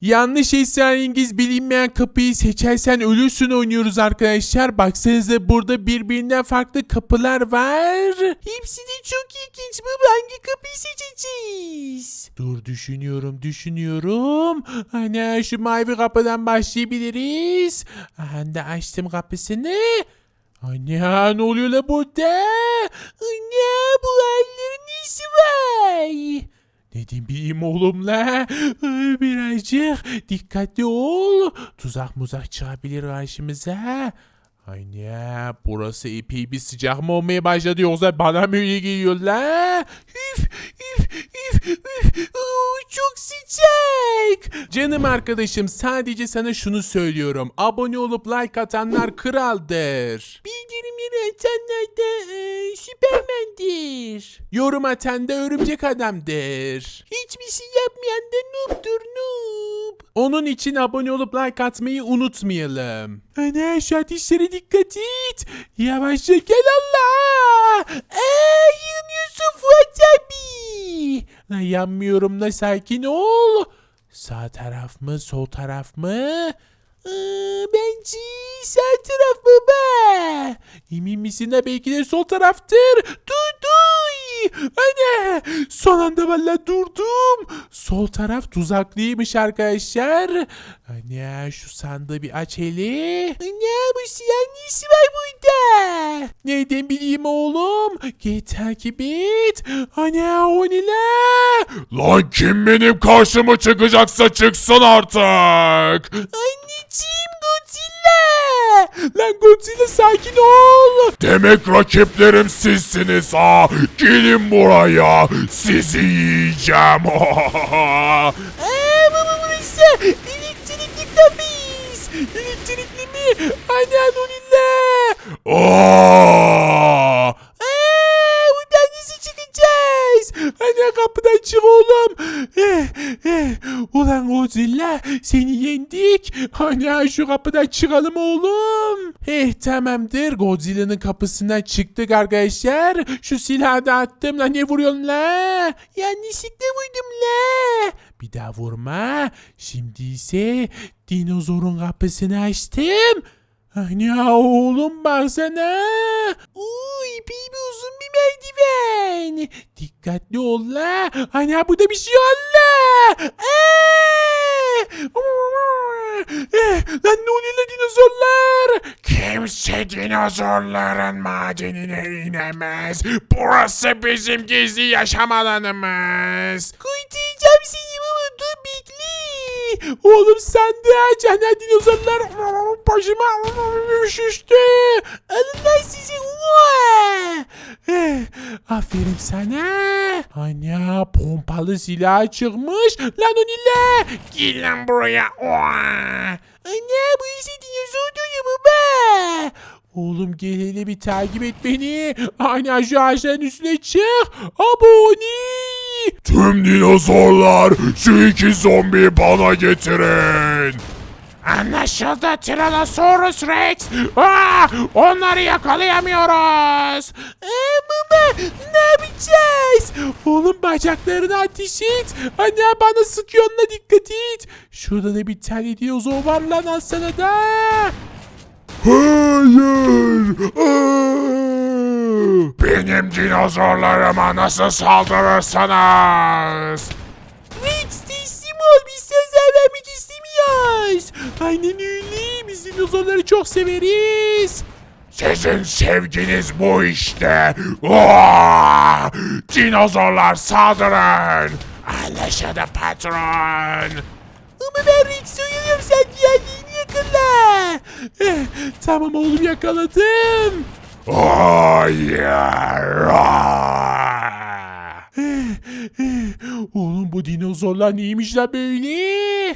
Yanlış esrarengiz bilinmeyen kapıyı seçersen ölürsün oynuyoruz arkadaşlar. Baksanıza burada birbirinden farklı kapılar var. Hepsi de çok ilginç. Baba hangi kapıyı seçeceğiz? Dur düşünüyorum düşünüyorum. Hani şu mavi kapıdan başlayabiliriz. Aha da açtım kapısını. Anne ne oluyor la burada? Anne bu hallerin nesi var? Ne diyeyim oğlum la? Birazcık dikkatli ol. Tuzak muzak çıkabilir karşımıza. Anne burası epey bir sıcak mı olmaya başladı yoksa bana mı öyle geliyor la? Üf üf çok sıcak. Canım arkadaşım sadece sana şunu söylüyorum. Abone olup like atanlar kraldır. Bildirimleri atanlar da e, süpermendir. Yorum atan da örümcek adamdır. Hiçbir şey yapmayan da noob'dur noob. Onun için abone olup like atmayı unutmayalım. Ana şu ateşlere dikkat et. Yavaşça gel Allah. Aa, yanıyorsun Fuat abi. Lan yanmıyorum da sakin ol. Sağ taraf mı sol taraf mı? Aa, bence sağ taraf baba. Emin misin de belki de sol taraftır. Dur dur. Anne son anda valla durdum. Sol taraf tuzaklıymış arkadaşlar. Anne şu sandığı bir aç hele. Anne bu siyah nesi var burada? Neyden bileyim oğlum? Gel takip et. Anne o ne la? Lan kim benim karşıma çıkacaksa çıksın artık. Anneciğim. Lan Godzilla sakin ol. Demek rakiplerim sizsiniz ha. Gelin buraya. Sizi yiyeceğim. Aa baba burası elektrikli kafes. Elektrikli mi? Anne Anonilla. Aa! Aa buradan nasıl Anne kapıdan çık oğlum. Eh, eh. Ulan Godzilla seni yendik. Anne şu kapıdan çıkalım oğlum. Eh tamamdır Godzilla'nın kapısından çıktık arkadaşlar. Şu silahı da attım lan ne vuruyorsun la? Yanlışlıkla vurdum la. Bir daha vurma. Şimdi ise dinozorun kapısını açtım. Ana oğlum baksana. Uy epey bir uzun bir merdiven. Dikkatli ol la. Ana burada bir şey Allah. Lan ne oluyor la dinozorlar? Kimse dinozorların madenine inemez. Burası bizim gizli yaşam alanımız. Kurtaracağım Oğlum sandı aç. Ana dinozorlar başıma üşüştü. Alın lan sizi. Eh, Aferin sana. Ana pompalı silah çıkmış. Lan o ne la? Gel lan buraya. Anne bu ise dinozor diyor baba. Oğlum gel hele bir takip et beni. Aynen şu ağaçların üstüne çık. Abone. Tüm dinozorlar şu iki zombiyi bana getirin. Anlaşıldı Tyrannosaurus Rex. Aa, onları yakalayamıyoruz. Ee, baba ne yapacağız? Oğlum bacaklarını ateş et. Anne bana sıkıyor onunla dikkat et. Şurada da bir tane dinozor var lan da. Hayır. Benim dinozorlarıma nasıl saldırırsınız? Rex teslim ol biz sana vermek istemiyoruz. Aynen öyle biz dinozorları çok severiz. Sizin sevginiz bu işte. Aa! Dinozorlar saldırın. Anlaşıldı patron. Ama ben Rex'i uyuyorum sen diğerlerini yakala. Eh, tamam oğlum yakaladım. Oğlum bu dinozorlar neymiş la böyle?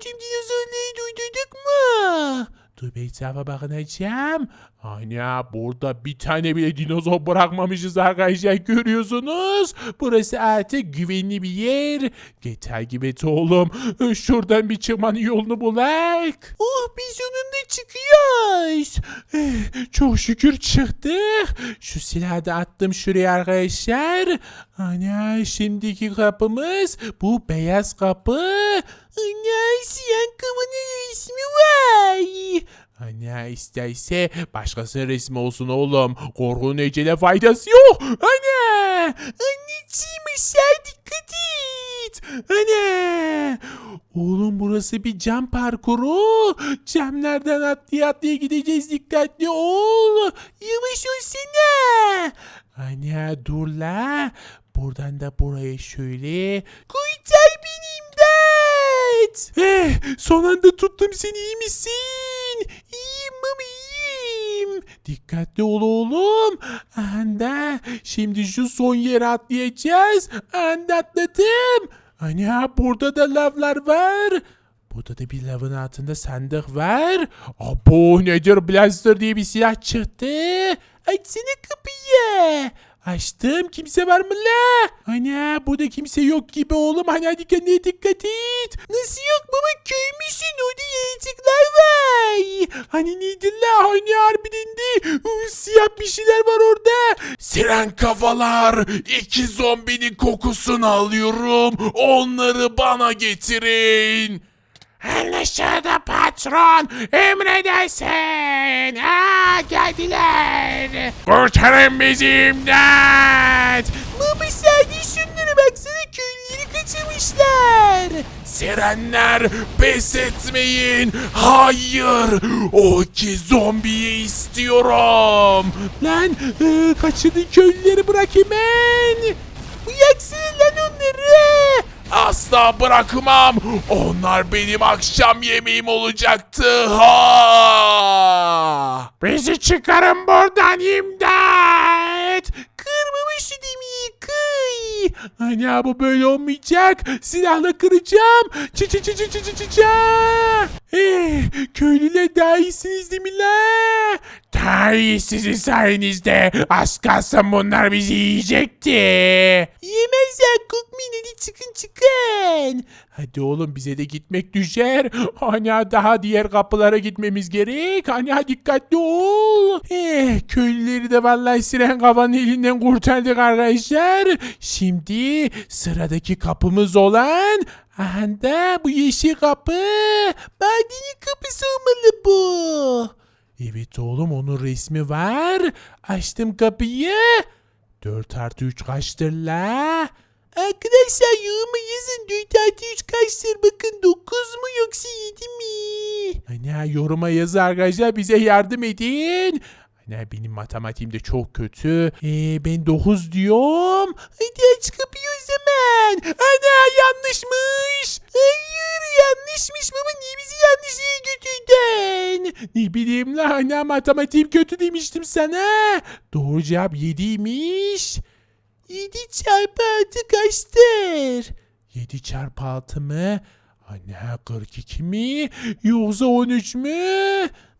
Tüm dinozorları duyduk mu? Dur bir etrafa bakınacağım. Ana burada bir tane bile dinozor bırakmamışız arkadaşlar görüyorsunuz. Burası artık güvenli bir yer. Getir gibi et oğlum. Şuradan bir çıkmanın yolunu bulak. Oh biz sonunda çıkıyoruz. Eh, Çok şükür çıktık. Şu silahı da attım şuraya arkadaşlar. Ana şimdiki kapımız bu beyaz kapı. Ana siyah kapının ismi var. Ana isterse başkasının resmi olsun oğlum. Korkunun ecele faydası yok. Ana! Anneciğim aşağı dikkat et. Ana! Oğlum burası bir cam parkuru. Camlardan atlaya atlaya gideceğiz dikkatli ol. Yavaş olsana. Ana dur la. Buradan da buraya şöyle. Kurtar beni imdat. Eh, son anda tuttum seni iyi misin? İyiyim mami iyiyim. Dikkatli ol oğlum. Anda şimdi şu son yere atlayacağız. Anda atladım. Ana burada da lavlar var. Burada da bir lavın altında sandık var. Abo nedir blaster diye bir silah çıktı. Açsana kapıyı. Açtım. Kimse var mı la? Ana burada kimse yok gibi oğlum. Hani hadi kendine dikkat et. Nasıl yok baba köymüşsün. Orada yaratıklar var. Hani neydi la? Hani harbiden de ıı, siyah bir şeyler var orada. Siren kafalar, iki zombinin kokusunu alıyorum. Onları bana getirin. Anlaşıldı patron. Emredersin. Aa, geldiler. Kurtarın bizi imdat. Baba sadece şunlara baksana köylüleri kaçırmışlar. Sirenler pes etmeyin. Hayır. O iki zombiyi istiyorum. Lan e, kaçırdın köylüleri bırak hemen. Yaksın lan onları. Asla bırakmam. Onlar benim akşam yemeğim olacaktı. Ha! Bizi çıkarın buradan imdat. Kırmamış demiyi kıy. Ana bu böyle olmayacak. Silahla kıracağım. Çı çı çı çı çı çı çı. Eh, köylüler daha iyisiniz değil mi la? Daha iyi sizin sayenizde. Az kalsın bunlar bizi yiyecekti. Yemezler çıkın çıkın. Hadi oğlum bize de gitmek düşer. Hani daha diğer kapılara gitmemiz gerek. Hani dikkatli ol. Eh, köylüleri de vallahi siren kafanın elinden kurtardık arkadaşlar. Şimdi sıradaki kapımız olan Aha da bu yeşil kapı. Madenin kapısı olmalı bu. Evet oğlum onun resmi var. Açtım kapıyı. 4 artı 3 kaçtır la? Arkadaşlar yoruma yazın 4 artı 3 kaçtır bakın 9 mu yoksa 7 mi? Ana yoruma yazın arkadaşlar bize yardım edin. Ana benim matematiğim de çok kötü. Ee, ben 9 diyorum. Hadi aç kapıyı o zaman. Ana yanlışmış. Hayır yanlışmış baba niye bizi yanlış yere götürdün? Ne bileyim la ana matematiğim kötü demiştim sana. Doğru cevap 7'ymiş. 7 çarpı 6 kaçtır? 7 çarpı 6 mı? Ana 42 mi? Yoksa 13 mü?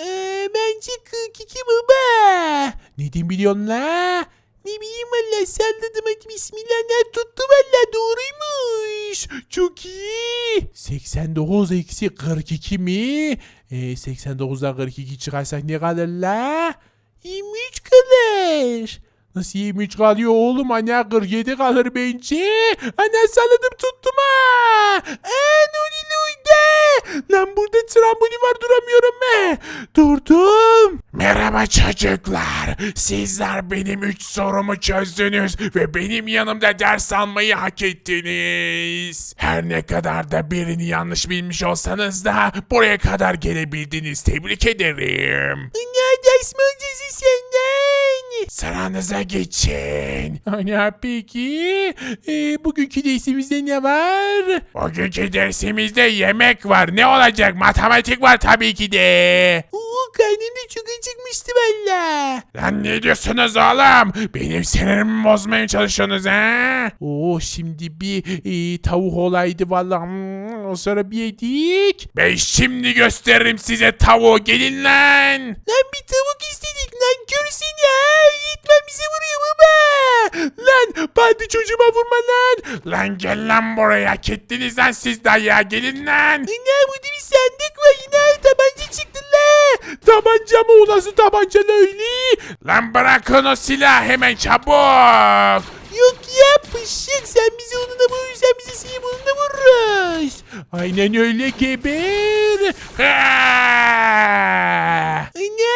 Ee, bence 42 baba. Ne diyeyim biliyorsun la? Ne bileyim valla salladım hadi bismillah tuttu valla doğruymuş. Çok iyi. 89 eksi 42 mi? Ee, 89'dan 42 çıkarsak ne kalır la? 23 kalır. Nasıl 23 kalıyor oğlum? Ana 47 kalır bence. Ana salladım tuttum ha. Ne oluyor orada? Lan burada trambolin var duramıyorum be. Durdum. Merhaba çocuklar. Sizler benim üç sorumu çözdünüz ve benim yanımda ders almayı hak ettiniz. Her ne kadar da birini yanlış bilmiş olsanız da buraya kadar gelebildiniz. Tebrik ederim. Ana ders mi senden? Sıranıza geçin. Ana peki. E, bugünkü dersimizde ne var? Bugünkü dersimizde yemek var. Ne olacak? Matematik var tabii ki de. Oo karnım da çok acıkmıştı valla. Lan ne diyorsunuz oğlum? Benim sinirimi bozmaya çalışıyorsunuz ha? Oo şimdi bir e, tavuk olaydı valla. Hmm, sonra bir yedik. Ben şimdi gösteririm size tavuğu gelin lan. Lan bir tavuk Lan bandi çocuğuma vurma lan. Lan gel lan buraya. Hak ettiniz lan siz ya gelin lan. Ne burada bir sandık var yine tabanca çıktı la. Tabanca mı o nasıl tabanca lan öyle? Lan bırakın o silah hemen çabuk. Yok ya pışık sen bizi onunla vurursan bizi seni bununla vururuz. Aynen öyle geber. Ha! Anne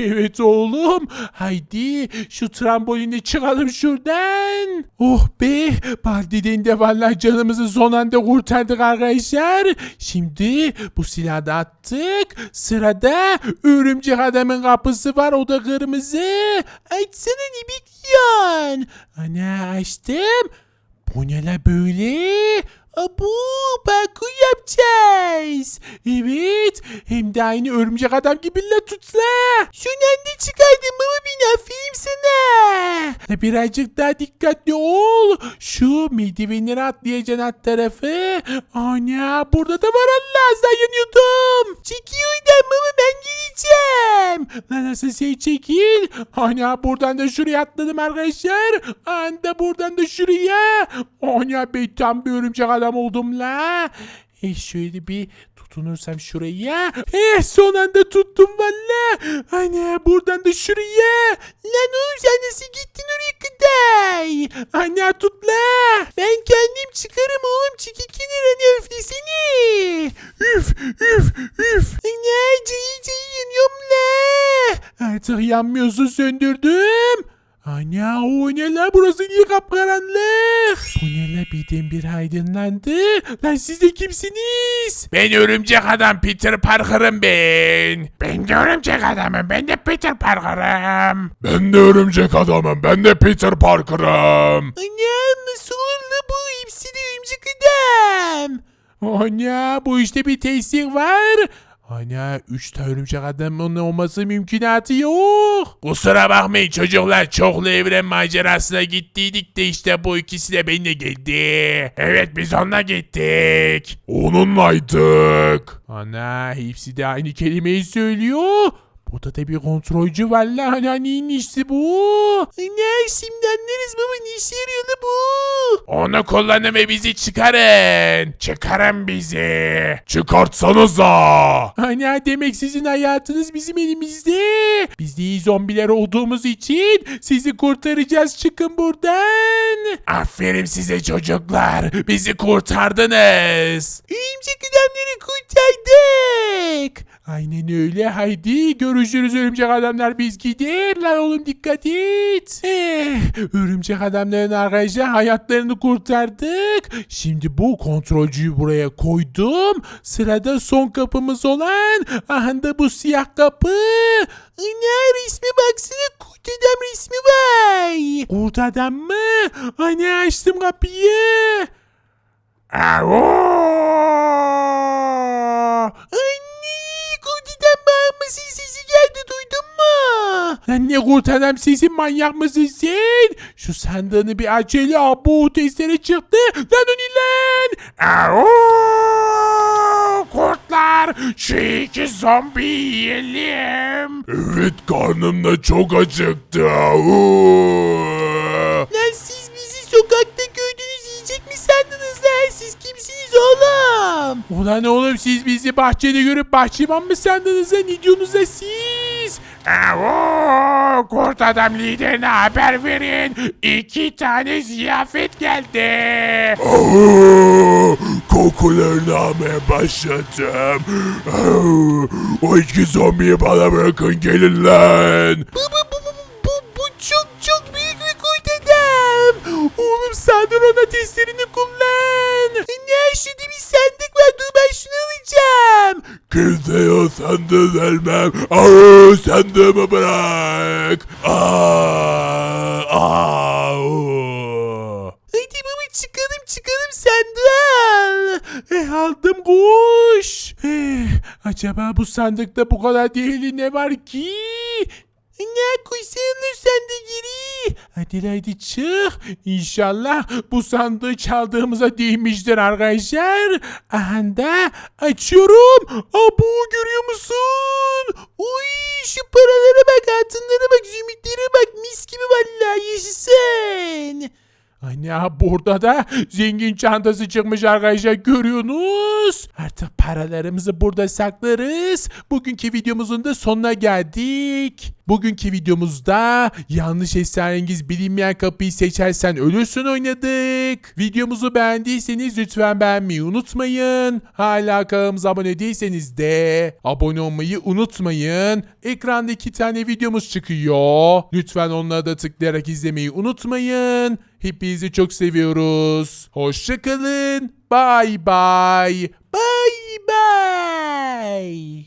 Evet oğlum. Haydi şu trambolinle çıkalım şuradan. Oh be. Bandiden de valla canımızı son anda kurtardık arkadaşlar. Şimdi bu silahı da attık. Sırada örümcek adamın kapısı var. O da kırmızı. Açsana ne bekliyorsun? Ana açtım. Bu ne la böyle? Abu parkur yapacağız. Evet. Hem de aynı örümcek adam gibi la tutla. Son anda çıkardın baba beni aferin sana. Birazcık daha dikkatli ol. Şu merdivenleri atlayacaksın alt tarafı. Ana burada da var Allah az daha yanıyordum. Çekil oradan baba ben geleceğim. Lan nasıl şey çekil. Ana buradan da şuraya atladım arkadaşlar. Anda buradan da şuraya. Ana ben tam bir örümcek adam oldum la. E şöyle bir tutunursam şuraya. Eh son anda tuttum valla. Ana buradan da şuraya. Lan oğlum sen nasıl gittin oraya kadar? Ana tut la. Ben kendim çıkarım oğlum. Çekil kenara ne öflesene. Üf üf üf. Ana cayı cayı yanıyorum la. Artık yanmıyorsun söndürdüm. Ana o ne la burası niye kapkaranlık? Bu ne la birdenbire aydınlandı. Lan siz de kimsiniz? Ben örümcek adam Peter Parker'ım ben. Ben de örümcek adamım. Ben de Peter Parker'ım. Ben de örümcek adamım. Ben de Peter Parker'ım. Ana nasıl la bu? Hepsi de örümcek adam. Ana bu işte bir tesir var. Ana üç tane örümcek adamın olması mümkünatı yok. Kusura bakmayın çocuklar. Çoklu evren macerasına gittiydik de işte bu ikisi de benimle geldi. Evet biz onunla gittik. Onunlaydık. Ana hepsi de aynı kelimeyi söylüyor. Burada da bir kontrolcü var la. Ana neyin işi bu? Ana şimdi anlarız baba ne işe yarıyor la bu? Onu kullanın ve bizi çıkarın. Çıkarın bizi. Çıkartsanıza. Ana demek sizin hayatınız bizim elimizde. Biz de iyi zombiler olduğumuz için sizi kurtaracağız. Çıkın buradan. Aferin size çocuklar. Bizi kurtardınız. Örümcek adamları kurtardık. Aynen öyle. Haydi görüşürüz örümcek adamlar biz gider. Lan oğlum dikkat et. Eh, örümcek adamların arkadaşlar hayatlarını kurtardık. Şimdi bu kontrolcüyü buraya koydum. Sırada son kapımız olan aha da bu siyah kapı. Ana resme baksana kurt adam resmi var. Kurt adam mı? Ana açtım kapıyı. Aa! Lan ne kurtadan sesi manyak mısın sen? Şu sandığını bir aç hele bu testere çıktı. Lan o ne lan? Kurtlar şu iki zombi yiyelim. Evet karnım da çok acıktı. Au! Oğlum? Ulan oğlum siz bizi bahçede görüp bahçıvan mı sandınız lan? Ne diyorsunuz lan siz? Au! Kurt adam liderine haber verin. İki tane ziyafet geldi. Kokularını almaya başladım. Au! O iki zombiyi bana bırakın gelin lan. Bu bu bu, bu O sandığı vermem. Au! Sandığımı bırak. Aa! Au! Hadi baba çıkalım çıkalım al. Eh, aldım kuş. Eh, acaba bu sandıkta bu kadar değerli ne var ki? Ne koysanız sen de geri. Hadi haydi. İnşallah bu sandığı çaldığımıza değmiştir arkadaşlar. Aha açıyorum. Abu görüyor musun? Uy şu paralara bak altınlara bak zümrütlere bak mis gibi vallahi yaşasın. Ana burada da zengin çantası çıkmış arkadaşlar görüyorsunuz. Artık paralarımızı burada saklarız. Bugünkü videomuzun da sonuna geldik. Bugünkü videomuzda yanlış esrarengiz bilinmeyen kapıyı seçersen ölürsün oynadık. Videomuzu beğendiyseniz lütfen beğenmeyi unutmayın. Hala kanalımıza abone değilseniz de abone olmayı unutmayın. Ekranda iki tane videomuz çıkıyor. Lütfen onlara da tıklayarak izlemeyi unutmayın. Hepinizi çok seviyoruz. Hoşçakalın. Bye bye. Bye bye.